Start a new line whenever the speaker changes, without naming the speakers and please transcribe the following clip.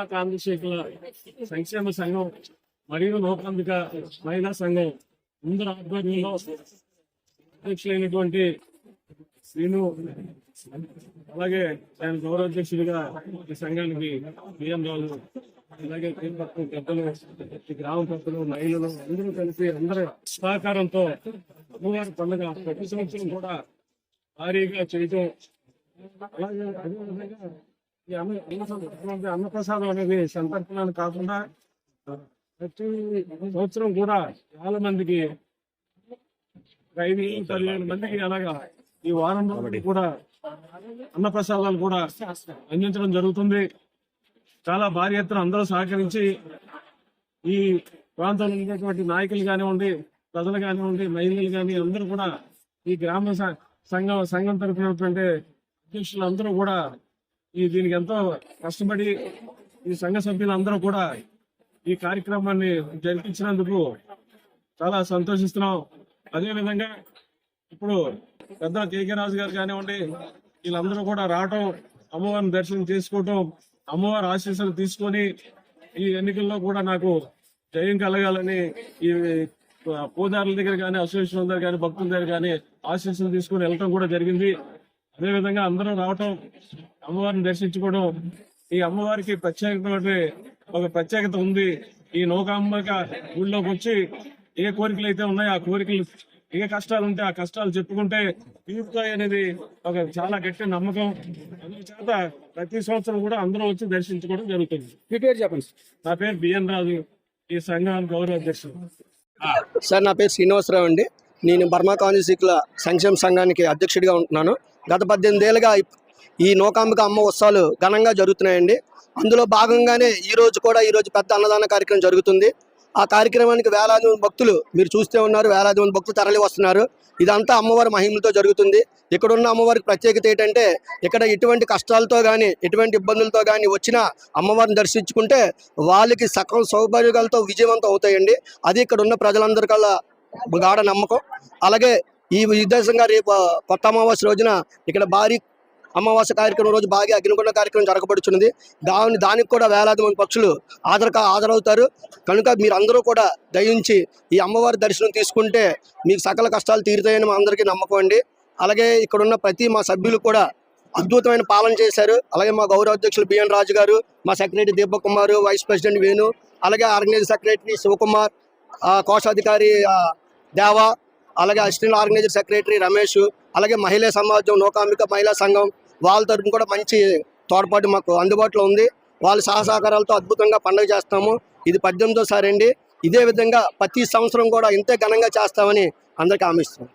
Burma కాంగ్రెస్ల సంక్షేమ సంఘం మరియు లోకాంబిక మహిళా సంఘం అందరి ఆధ్వర్యంలో అధ్యక్షులైనటువంటి శ్రీను అలాగే ఆయన గౌరవాధ్యక్షుడిగా ఈ సంఘానికి బిఎం రాజు అలాగే పక్కన పెద్దలు గ్రామ పెద్దలు మహిళలు అందరూ కలిసి అందరి సహకారంతో అమ్మవారి పండుగ ప్రతి సంవత్సరం కూడా భారీగా చేయటం అలాగే అదేవిధంగా ఈ అన్న అన్న అన్నప్రసాదం అనేది సంతర్పణాలు కాకుండా ప్రతి సంవత్సరం కూడా చాలా మందికి ఐదు పదివేల మందికి అలాగా ఈ వారం రోజులు కూడా అన్నప్రసాదాలు కూడా అందించడం జరుగుతుంది. చాలా భారీ ఎత్తున అందరూ సహకరించి ఈ ప్రాంతంలో ఉండేటువంటి నాయకులు కానివ్వండి ప్రజలు కానివ్వండి మహిళలు కానీ అందరూ కూడా ఈ గ్రామ సంఘం సంఘం తరపునటువంటి అధ్యక్షులు అందరూ కూడా ఈ దీనికి ఎంతో కష్టపడి ఈ సంఘ సభ్యులందరూ కూడా ఈ కార్యక్రమాన్ని జరిపించినందుకు చాలా సంతోషిస్తున్నాం. అదేవిధంగా ఇప్పుడు పెద్ద కేకే రాజు గారు కానివ్వండి వీళ్ళందరూ కూడా రావటం అమ్మవారిని దర్శనం చేసుకోవటం అమ్మవారి ఆశీస్సులు తీసుకొని ఈ ఎన్నికల్లో కూడా నాకు జయం కలగాలని ఈ పూజారుల దగ్గర కానీ అసోసియేషన్ దగ్గర కానీ భక్తుల దగ్గర కానీ ఆశీస్సులు తీసుకొని వెళ్ళటం కూడా జరిగింది. అదే విధంగా అందరూ రావటం అమ్మవారిని దర్శించుకోవడం ఈ అమ్మవారికి ప్రత్యేకమైన ఒక ప్రత్యేకత ఉంది. ఈ నౌకాంబక ఊళ్ళోకి వచ్చి ఏ కోరికలు అయితే ఉన్నాయో ఆ కోరికలు ఏ కష్టాలు ఉంటే ఆ కష్టాలు చెప్పుకుంటే తీరుతాయి అనేది ఒక చాలా గట్టి నమ్మకం. అందుచేత ప్రతి సంవత్సరం కూడా అందరూ వచ్చి దర్శించుకోవడం జరుగుతుంది.
మీ పేరు చెప్పండి
నా పేరు బిఎన్ రాజు. ఈ సంఘానికి గౌరవ అధ్యక్షుడు.
సార్ నా పేరు శ్రీనివాసరావు అండి. నేను బర్మా కాంగ్రెస్ల సంక్షేమ సంఘానికి అధ్యక్షుడిగా ఉంటున్నాను. గత పద్దెనిమిది ఏళ్ళుగా ఈ నూకాంబిక అమ్మ ఉత్సవాలు ఘనంగా జరుగుతున్నాయండి. అందులో భాగంగానే ఈరోజు కూడా ఈరోజు పెద్ద అన్నదాన కార్యక్రమం జరుగుతుంది. ఆ కార్యక్రమానికి వేలాది మంది భక్తులు మీరు చూస్తే ఉన్నారు వేలాది మంది భక్తులు తరలి వస్తున్నారు. ఇదంతా అమ్మవారి మహిమలతో జరుగుతుంది. ఇక్కడ ఉన్న అమ్మవారికి ప్రత్యేకత ఏంటంటే ఇక్కడ ఎటువంటి కష్టాలతో కానీ ఎటువంటి ఇబ్బందులతో కానీ వచ్చిన అమ్మవారిని దర్శించుకుంటే వాళ్ళకి సకల సౌకర్యాలతో విజయవంతం అవుతాయండి. అది ఇక్కడ ఉన్న ప్రజలందరికల్లా గాఢ నమ్మకం. అలాగే ఈ ఉద్దేశంగా రేపు కొత్త అమావాస్య రోజున ఇక్కడ భారీ అమావాస్య కార్యక్రమం రోజు బాగా అగ్నికొండ కార్యక్రమం జరగబడుచున్నది. దాని దానికి కూడా వేలాది మంది పక్షులు ఆధార హాజరవుతారు. కనుక మీరు అందరూ కూడా దయించి ఈ అమ్మవారి దర్శనం తీసుకుంటే మీకు సకల కష్టాలు తీరుతాయని మా అందరికీ నమ్మకం అండి. అలాగే ఇక్కడ ఉన్న ప్రతి మా సభ్యులు కూడా అద్భుతమైన పాలన చేశారు. అలాగే మా గౌరవ అధ్యక్షులు బిఎన్ రాజు గారు మా secretary Deepak Kumar vice president Venu అలాగే ఆర్గనైజ్ సెక్రటరీ శివకుమార్ కోశాధికారి దేవా అలాగే అసిస్టెంట్ ఆర్గనైజర్ సెక్రటరీ రమేష్ అలాగే మహిళా సమాజం నౌకాంబిక మహిళా సంఘం వాళ్ళ తరఫున కూడా మంచి తోడ్పాటు మాకు అందుబాటులో ఉంది. వాళ్ళ సహసహకారాలతో అద్భుతంగా పండుగ చేస్తాము ఇది పద్దెనిమిదో సారి అండి. ఇదే విధంగా ప్రతి సంవత్సరం కూడా ఇంతే ఘనంగా చేస్తామని అందరికీ హామీ ఇస్తున్నాం.